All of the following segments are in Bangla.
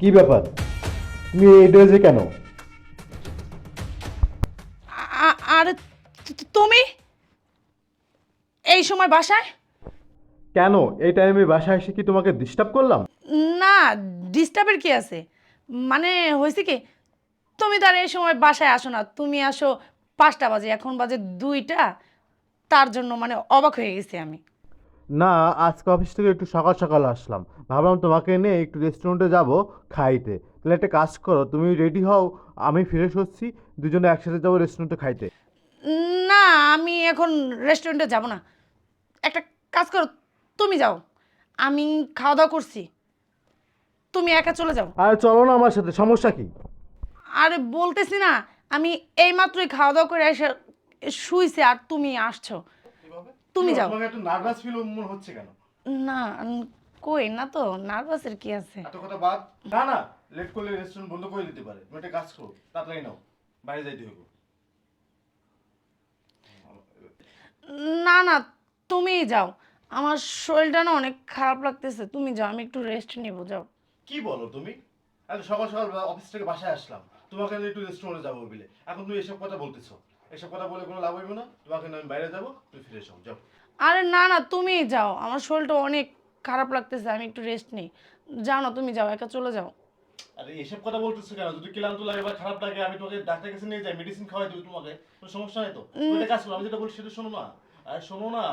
কি ব্যাপার? তুমি এই ড্রেসে কেন? আ- আ- তু- তুমি? এই সময় বাসায়? কেন? এই টাইমে বাসায় এসে কি তোমাকে ডিস্টার্ব করলাম? না ডিস্টার্বের কি আছে? মানে হয়েছে কি তুমি তো আর এই সময় বাসায় আসো না। তুমি আসো পাঁচটা বাজে এখন বাজে দুইটা। তার জন্য মানে অবাক হয়ে গেছি আমি। না আজকে অফিস থেকে একটু সকাল সকাল আসলাম। ভাবলাম তোমাকে নিয়ে একটু রেস্টুরেন্টে যাব খাইতে। তাহলে একটা কাজ করো তুমি রেডি হও আমি ফ্রেশ হচ্ছি দুজনে একসাথে যাব রেস্টুরেন্টে খাইতে। না আমি এখন রেস্টুরেন্টে যাব না। একটা কাজ করো তুমি যাও। আমি খাওয়া দাওয়া করছি। তুমি একা চলে যাও। আর চলো না আমার সাথে সমস্যা কি? আরে বলতেছি না আমি এইমাত্রই খাওয়া দাওয়া করে এসে শুইছি আর তুমি আসছো। তুমি যাও। তোমাকে একটু নার্ভাস ফিল মনে হচ্ছে কেন? না কই না তো নার্ভাসের কি আছে? এত কথা বাদ। না না লেট করলে রেস্টুরেন্ট বন্ধ করে দিতে পারে। তুমি একটা কাজ করো তাড়াতাড়ি নাও বাইরে যাইতে হবে। না না তুমিই যাও। আমার শরীরটা না অনেক খারাপ লাগতেছে। তুমি যাও আমি একটু রেস্ট নিব যাও। কি বলো তুমি? এত সকাল সকাল অফিস থেকে বাসায় আসলাম। তোমাকে একটু রেস্টুরেন্টে যাব বলে। এখন তুমি এসব কথা বলতেছো। এসব কথা বলে কোনো লাভ হইবে না। তোমাকে নিয়ে আমি বাইরে যাব তুমি ফিরে এসো যাও। আরে না না তুমিই যাও। আমার শরীরটা অনেক খারাপ লাগতেছে আমি একটু রেস্ট নিই। যাও না তুমি যাও একা চলে যাও। আরে এসব কথা বলতেছো কেন? যদি ক্লান্ত লাগে বা খারাপ লাগে আমি তোমাকে ডাক্তার কাছে নিয়ে যাই মেডিসিন খাওয়াই দেবো তোমাকে। কোনো সমস্যা নেই তো? তুমি একটা কাজ করো আমি যেটা বলছি সেটা শোনো না। আর শোনো না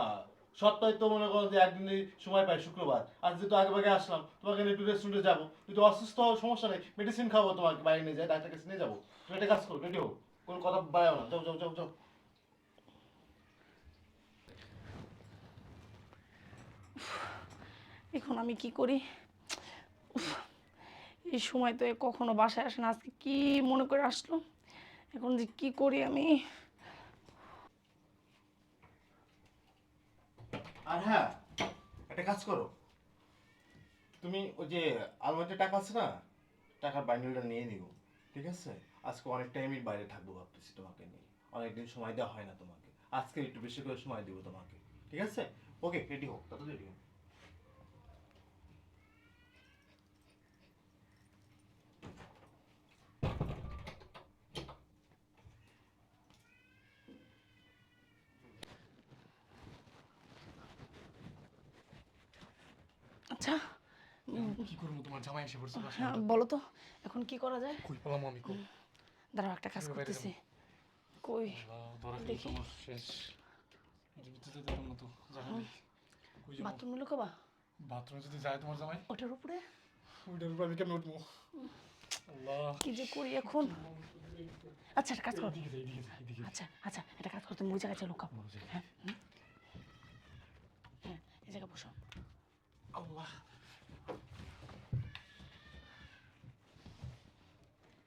সপ্তাহে তো মনে করো যে একদিনই সময় পাই শুক্রবার। আজ যেহেতু আগে ভাগে আসলাম তোমাকে একটু রেস্টুরেন্টে যাব। যদি অসুস্থ হও সমস্যা নেই মেডিসিন খাব তোমাকে বাইরে নিয়ে যাই ডাক্তার কাছে নিয়ে যাব। তুমি একটা কাজ করো রেডি হো কোনো কথা বাড়াও না। যাও যাও যাও যাও। এখন আমি কি করি? উফ, এই সময় তো এ কখনো বাসায় আসে না। আজকে কি মনে করে আসলো? এখন যে কি করি আমি? আর হ্যাঁ একটা কাজ করো। তুমি ওই যে আলমারিতে টাকা আছে না? টাকার বান্ডেলটা নিয়ে নিও ঠিক আছে? আজকে অনেক টাইমই বাইরে থাকব ভাবতেছি তোমাকে নিয়ে। অনেকদিন সময় দেওয়া হয় না তোমাকে। আজকে একটু বেশি করে সময় দিব তোমাকে। ঠিক আছে? ওকে রেডি হোক তাতে রেডি হোক আচ্ছা। কি করব তোমার? জামাই এসে পড়ছে হ্যাঁ বলো তো এখন কি করা যায়? কই পেলাম আমি কই? দাঁড়াও একটা কাজ করতেছি কই দেখি। যাব বাথরুমে যদি যায় তোমার জামাই ওটার উপরে ওইটার উপর আমি কেমন উঠবো কি যে করি এখন আচ্ছা একটা কাজ করো আচ্ছা আচ্ছা একটা কাজ জায়গায় লুকাবো হ্যাঁ? হ্যাঁ এই জায়গায় বসো আল্লাহ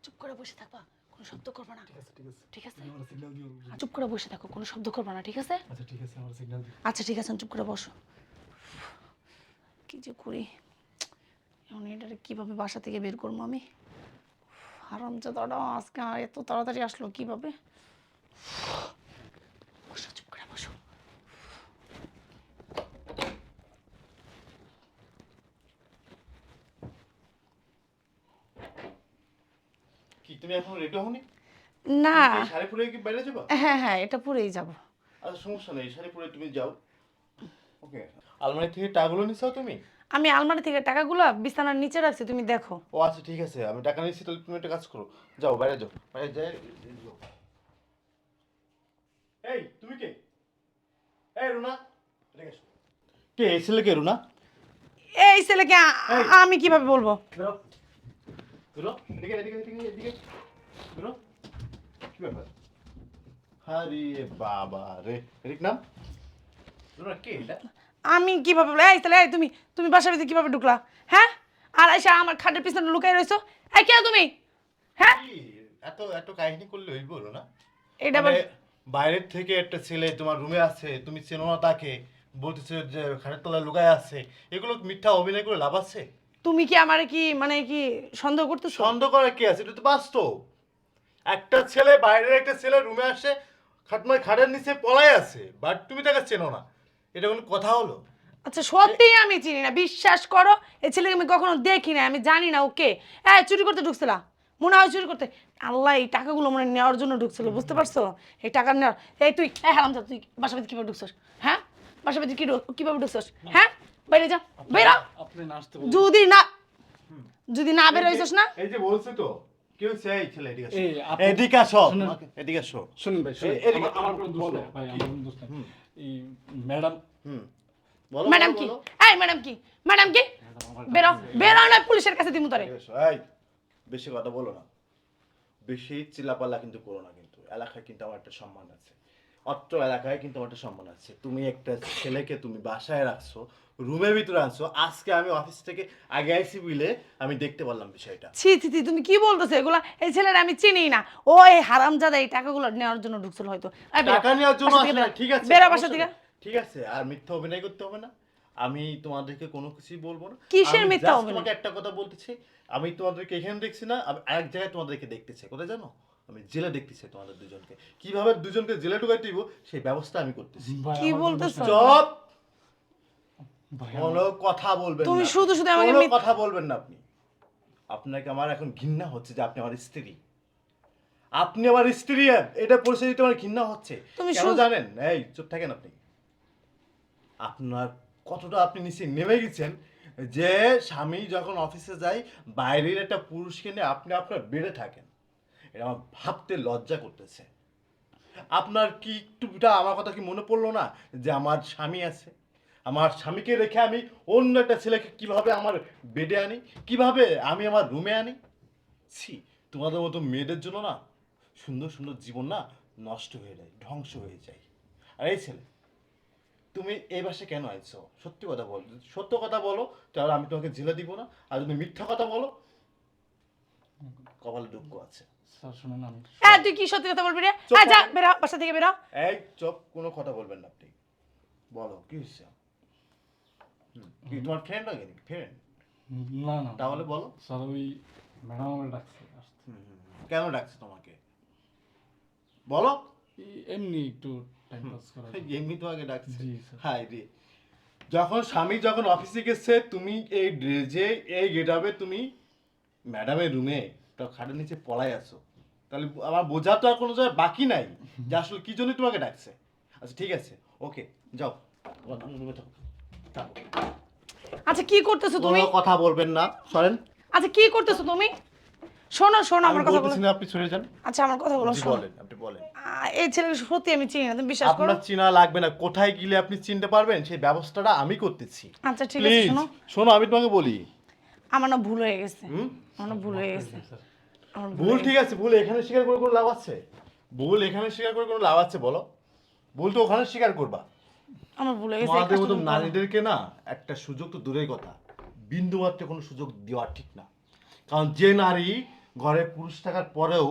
চুপ করে বসে থাকবা কোনো শব্দ করবে না। ঠিক আছে ঠিক আছে। ঠিক আছে? আমার সিগন্যাল দিও আর চুপ করে বসে থাকো কোনো শব্দ করবে না ঠিক আছে? আচ্ছা ঠিক আছে আমার সিগন্যাল দিও। আচ্ছা ঠিক আছে চুপ করে বসো। কি যে করি? এখন এটারে কীভাবে বাসা থেকে বের করব আমি? হারামজাদাটা আজকে এত তাড়াতাড়ি আসলো কীভাবে বসো চুপ করে বসো কি তুমি এখন রেডি হওনি? না। শাড়ি পরে কি বাইরে যাবা? হ্যাঁ হ্যাঁ এটা পরেই যাব। আচ্ছা সমস্যা নেই শাড়ি পরে তুমি যাও। ওকে আলমারি থেকে টাকাগুলো নিছাও তুমি? আমি আলমারি থেকে টাকাগুলো বিছানার নিচে রাখছি তুমি দেখো। ও আচ্ছা ঠিক আছে আমি টাকা নিচ্ছি তাহলে তুমি একটা কাজ করো। যাও বাইরে যাও। বাইরে যাই যাও। এই তুমি কে? এই রুনা কে এই ছেলে কে রুনা? এই ছেলেকে আমি কীভাবে বলব? বেরো এদিকে এদিকে এদিকে এদিকে কি ব্যাপার? আরে বাবা রে এদিক নাম? কে এটা? আমি কীভাবে এই ছেলে এই তুমি তুমি বাসার ভিতরে কীভাবে ঢুকলা হ্যাঁ? আর এসে আমার খাটের পিছনে লুকাই রইছো এই কে তুমি? হ্যাঁ? এত এত কাহিনী করলে হইব না? এটা মানে বাইরের থেকে একটা ছেলে তোমার রুমে আছে তুমি চেনো না তাকে বলতেছে যে খাটের তলায় লুকায় আছে এগুলো মিথ্যা অভিনয় করে লাভ আছে? তুমি কি আমারে কি মানে কি সন্দেহ করতেছো? সন্দেহ করার কি আছে? এটা তো বাস্তব। একটা ছেলে বাইরের একটা ছেলে রুমে আসে খাটমায় খাটের নিচে পলাই আছে বাট তুমি তাকে চেনো না। এটা কোনো কথা হলো? আচ্ছা সত্যিই আমি চিনি না। বিশ্বাস করো এই ছেলেকে আমি কখনো দেখি না আমি জানি না ওকে হ্যাঁ চুরি করতে ঢুকছিল? মনে হয় চুরি করতে আল্লাহ এই টাকাগুলো মনে নেওয়ার জন্য ঢুকছিল বুঝতে পারছ? এই টাকা নেওয়ার এই তুই হ্যাঁ হারাম তুই বাসা বাড়িতে কীভাবে ঢুকছস? হ্যাঁ? বাসা বাড়িতে কি কীভাবে ঢুকছস? হ্যাঁ? বাইরে যা বেরো আপনি না আসতে যদি না যদি না বেরোইছস না? এই যে বলছে তো কি হচ্ছে এই ছেলে এদিকে আসো। এদিকে আসো। এদিকে আসো। শুনুন ভাই এদিকে আমার- কোনো দোষ। নেই ভাই আমার কোনো দোষ নেই। এই ম্যাডাম। হুম। বলো ম্যাডাম কি? এই ম্যাডাম কি? ম্যাডাম কি? বেরো বেরো না পুলিশের কাছে দিমু তোরে। এই বেশি কথা বলো না। বেশি চিল্লাপাল্লা কিন্তু করো না কিন্তু। এলাকায় কিন্তু আমার একটা সম্মান আছে। অত্র এলাকায় কিন্তু আমার একটা সম্মান আছে। তুমি একটা ছেলেকে তুমি বাসায় রাখছো রুমের ভিতরে আনছো আজকে আমি অফিস থেকে আগে আইসি বিলে আমি দেখতে পারলাম বিষয়টা। ছি ছি ছি তুমি কি বলতেছো এগুলা? এই ছেলেরা আমি চিনি না। ও এই হারামজাদা এই টাকাগুলো নেওয়ার জন্য ঢুকছিল হয়তো। এই বেরো, টাকা নেওয়ার জন্য বাসা থেকে আসলে বেরো। ঠিক আছে বেরো বাসা সমস্যা থেকে। নেই। ঠিক আছে আর মিথ্যা অভিনয় করতে হবে না। আমি তোমাদেরকে কোনো কিছুই বলব না। কিসের আমি মিথ্যা just অভিনয়? তোমাকে একটা কথা বলতেছি। আমি তোমাদেরকে এখানে দেখছি না আমি আরেক জায়গায় তোমাদেরকে দেখতেছি কোথায় জানো? আমি জেলে দেখতেছি তোমাদের দুজনকে। কীভাবে দুজনকে জেলে ঢুকাই দিব সেই ব্যবস্থা আমি করতেছি। কি বলতেছো? ভাই, কোনো কথা বলবেন তুমি শুধু শুধু আমাকে কথা বলবেন না আপনি। আপনাকে আমার এখন ঘৃণা হচ্ছে যে আপনি আমার স্ত্রী। আপনি আমার স্ত্রী এটা পরিস্থিতিতে আমার ঘৃণা হচ্ছে। তুমি কেন শুধু- জানেন? এই চুপ থাকেন আপনি। আপনার কতটা আপনি নিচে নেমে গেছেন যে স্বামী যখন অফিসে যায় বাইরের একটা পুরুষকে নিয়ে আপনি আপনার বেড়ে থাকেন। এটা আমার ভাবতে লজ্জা করতেছে। আপনার কি একটুটা আমার কথা কি মনে পড়ল না যে আমার স্বামী আছে? আমার স্বামীকে রেখে আমি অন্য একটা ছেলেকে কীভাবে আমার বেডে আনি? কীভাবে আমি আমার রুমে আনি? ছি, তোমাদের মতো মেয়েদের জন্য না সুন্দর সুন্দর জীবন না নষ্ট হয়ে যায়, ধ্বংস হয়ে যায়। আর এই ছেলে, তুমি এই বাসে কেন আইছো? সত্যি কথা বলো সত্য কথা বলো, তাহলে আমি তোমাকে জেলে দিব না। আর যদি মিথ্যা কথা বলো, কপালে দুঃখ আছে। স্যার শুনুন আমি হ্যাঁ তুই কি সত্যি কথা বলবি রে? হ্যাঁ যা। বেরো বাসা থেকে বেরো। এই চপ কোনো কথা বলবেন না আপনি। বলো কি হচ্ছে কি তোমার ফ্রেন্ড লাগে ফ্রেন্ড না না তাহলে বলো। স্যার ওই ম্যাডাম আমার ডাকছে। কেন ডাকছে তোমাকে? বলো। এমনি একটু টাইম পাস করা এমনি ডাকছে। হাই রে। যখন স্বামী যখন অফিসে গেছে তুমি এই ড্রেসে এই গেট গেটাবে তুমি ম্যাডামের রুমে তো খাটের নিচে পলাই আছো। তাহলে আমার বোঝা তো আর কোনো জায়গায় বাকি নাই যে আসলে কি জন্য তোমাকে ডাকছে। আচ্ছা ঠিক আছে। ওকে যাও। তোমার রুমে থাকো। থাকো। আচ্ছা কি করতেছো তুমি? কোনো কথা বলবেন না। সরেন। আচ্ছা কি করতেছো তুমি? শোনো শোনো আমি আমার কথা বলো। বলতেছি না আপনি সরে যান। আচ্ছা আমার কথা বলো জি, শোনো। বলেন আপনি বলেন। আহ, এই ছেলেকে সত্যি আমি চিনি না তুমি বিশ্বাস করো? আপনার চিনা লাগবে না। কোথায় গেলে আপনি চিনতে পারবেন? সেই ব্যবস্থাটা আমি করতেছি। আচ্ছা ঠিক আছে প্লিজ শোনো। শোনো আমি তোমাকে বলি। আমার না ভুল হয়ে গেছে। হুম? আমার ভুল হয়ে গেছে। আমার ভুল ভুল ঠিক আছে ভুল এখানে স্বীকার করে কোনো লাভ আছে? ভুল এখানে স্বীকার করে কোনো লাভ আছে বলো। ভুল তো ওখানে স্বীকার করবা। আমার ভুল হয়ে গেছে তোমাদের মতো। নারীদেরকে না একটা সুযোগ তো দূরের কথা। বিন্দু মাত্র কোনো সুযোগ দেওয়া ঠিক না। কারণ যে নারী ঘরে পুরুষ থাকার পরেও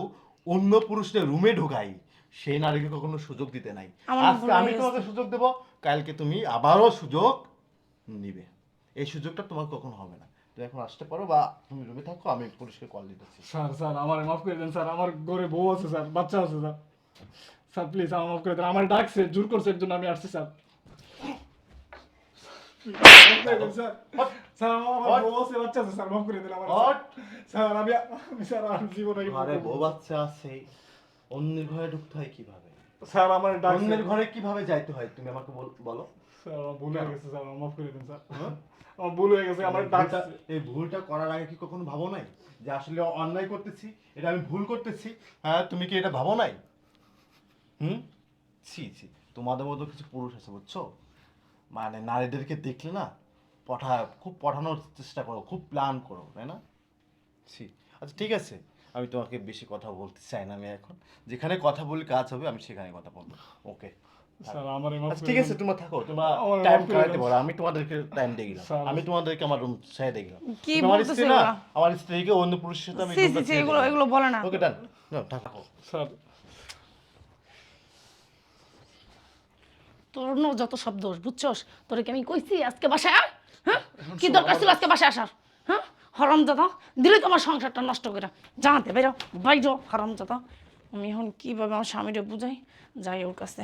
অন্য পুরুষদের রুমে ঢোকাই সেই নারীকে কখনো সুযোগ দিতে নাই। আজকে আমি তোমাকে সুযোগ দেব কালকে তুমি আবারও সুযোগ নিবে। এই সুযোগটা তোমার কখনো হবে না। তুমি এখন আসতে পারো বা তুমি রুমে থাকো আমি পুলিশকে কল দিতেছি। স্যার স্যার আমার মাফ করে দেন স্যার আমার ঘরে বউ আছে স্যার বাচ্চা আছে স্যার। স্যার প্লিজ আমার মাফ করে দেন আমার ডাকছে জোর করছে এর জন্য আমি আসছি স্যার। আমার আমার বউ আছে বাচ্চা আছে স্যার মাফ করে দেন আমার হট। স্যার আমি আমি স্যার আর জীবনে এই ভুল আরে করব বউ না। বাচ্চা আছে অন্যের ঘরে ঢুকতে হয় কীভাবে? স্যার আমার ডাকছে। অন্যের ঘরে কীভাবে যাইতে হয় তুমি আমাকে বল- বলো। স্যার ভুল হয়ে গেছে স্যার মাফ করে দেন স্যার। আমার ভুল হয়ে গেছে আমার ভুলটা- এই ভুলটা করার আগে কি কখনো ভাবো নাই? যে আসলে অন্যায় করতেছি এটা আমি ভুল করতেছি হ্যাঁ তুমি কি এটা ভাবো নাই? হুম? ছি ছি তোমাদের মতো কিছু পুরুষ আছে বুঝছ? মানে নারীদেরকে দেখলে না পঠা খুব পঠানোর চেষ্টা করো খুব প্ল্যান করো তাই না? ছি আচ্ছা ঠিক আছে আমি তোমাকে বেশি কথা বলতে চাই না আমি এখন। যেখানে কথা বলি কাজ হবে আমি সেখানে কথা বলব। ওকে স্যার আমার মাফ করে ঠিক আছে তোমরা থাকো তোমরা টাইম কাটাতে পারো আমি তোমাদেরকে টাইম দিয়ে গেলাম আমি তোমাদেরকে আমার রুম ছেড়ে দিয়ে গেলাম কি আমার স্ত্রী না আমার স্ত্রীকে অন্য পুরুষের সাথে আমি সি সি সি এগুলো এগুলো বলে না। ওকে ডান থাকো স্যার। তোর নো যত সব দোষ বুঝছস? তোরে কি আমি কইছি আজকে বাসায় হ্যাঁ? কি দরকার ছিল আজকে বাসায় আসার? হ্যাঁ? হরম দাদা দিলে তোমার সংসারটা নষ্ট করে। জানাতে বাইরো বাইরো হরম দাদা আমি এখন কীভাবে আমার স্বামীরে বুঝাই? যাই ওর কাছে